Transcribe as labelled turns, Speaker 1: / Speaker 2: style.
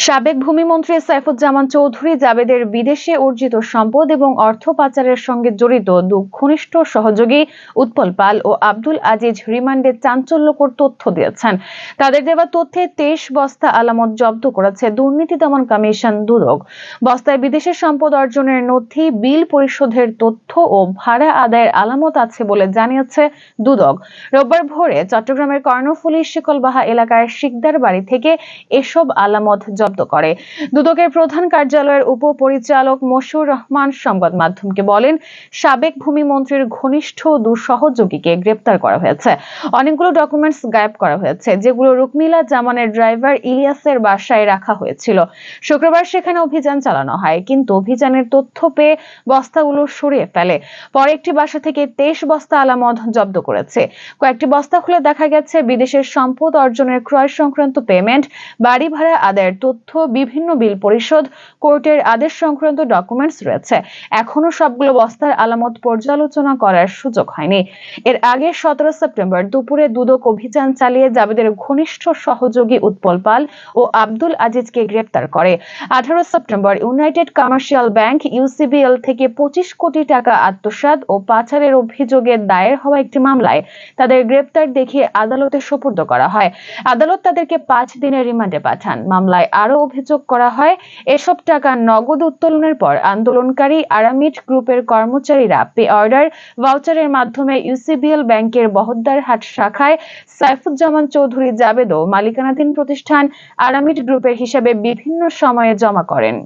Speaker 1: সাবেক ভূমিমন্ত্রী সাইফুজ্জামান চৌধুরী জাবেদের বিদেশে অর্জিত সম্পদ এবং অর্থ পাচারের সঙ্গে জড়িত ঘনিষ্ঠ সহযোগী উৎপল পাল ও আব্দুল আজিজ রিমান্ডে চাঞ্চল্যকর তথ্য দিয়েছেন। তাদের দেওয়া তথ্যে তেইশ বস্তা আলামত জব্দ করেছে দুর্নীতি দমন কমিশন দুদক। বস্তায় বিদেশের সম্পদ অর্জনের নথি, বিল পরিশোধের তথ্য ও ভাড়া আদায়ের আলামত আছে বলে জানিয়েছে দুদক। রোববার ভোরে চট্টগ্রামের কর্ণফুলী শিকলবাহা এলাকার শিকদার বাড়ি থেকে এসব আলামত জব্দ করে। দুদকের প্রধান কার্যালয়ের উপপরিচালক মশুর রহমান সংবাদ মাধ্যমকে বলেন, সাবেক ভূমি মন্ত্রীর ঘনিষ্ঠ দু সহযোগীকে গ্রেপ্তার করা হয়েছে। অনেকগুলো ডকুমেন্টস গায়েব করা হয়েছে, যেগুলো রুকমিলা জামানের ড্রাইভার ইলিয়াসের বাসায় রাখা হয়েছিল। শুক্রবার সেখানে অভিযান চালানো হয়, কিন্তু অভিযানের তথ্য পেয়ে বস্তাগুলো সরিয়ে ফেলে। পরে একটি বাসা থেকে তেইশ বস্তা আলামত জব্দ করেছে। কয়েকটি বস্তা খুলে দেখা গেছে, বিদেশের সম্পদ অর্জনের ক্রয় সংক্রান্ত পেমেন্ট বাড়ি ভাড়া আদায়ের তথ্য বিভিন্ন বিল পরিশোধ, কোর্টের আদেশ সংক্রান্ত ডকুমেন্টস রয়েছে। এখনও সবগুলো বস্তার আলামত পর্যালোচনা করার সুযোগ হয়নি। এর আগে সতেরো সেপ্টেম্বর দুপুরে দুদক অভিযান চালিয়ে জাবেদের ঘনিষ্ঠ সহযোগী উৎপল পাল ও আব্দুল আজিজকে গ্রেপ্তার করে। আঠারো September United Commercial Bank UCBL থেকে পঁচিশ কোটি টাকা আত্মসাৎ ও পাচারের অভিযোগে দায়ের হওয়া একটি মামলায় তাদের গ্রেপ্তার দেখিয়ে আদালতে সোপর্দ করা হয়। আদালত তাদেরকে পাঁচ দিনের রিমান্ডে পাঠান। মামলায় আরও অভিযোগ করা হয়, এসব টাকা নগদ উত্তোলনের পর আন্দোলনকারী আরামিট গ্রুপের কর্মচারীরা পে অর্ডার ভাউচারের মাধ্যমে ইউসিবিএল ব্যাংকের বহদ্দারহাট শাখায় সাইফুজ্জামান চৌধুরী জাবেদ ও মালিকানাধীন প্রতিষ্ঠান আরামিট গ্রুপের হিসাবে বিভিন্ন সময়ে জমা করেন।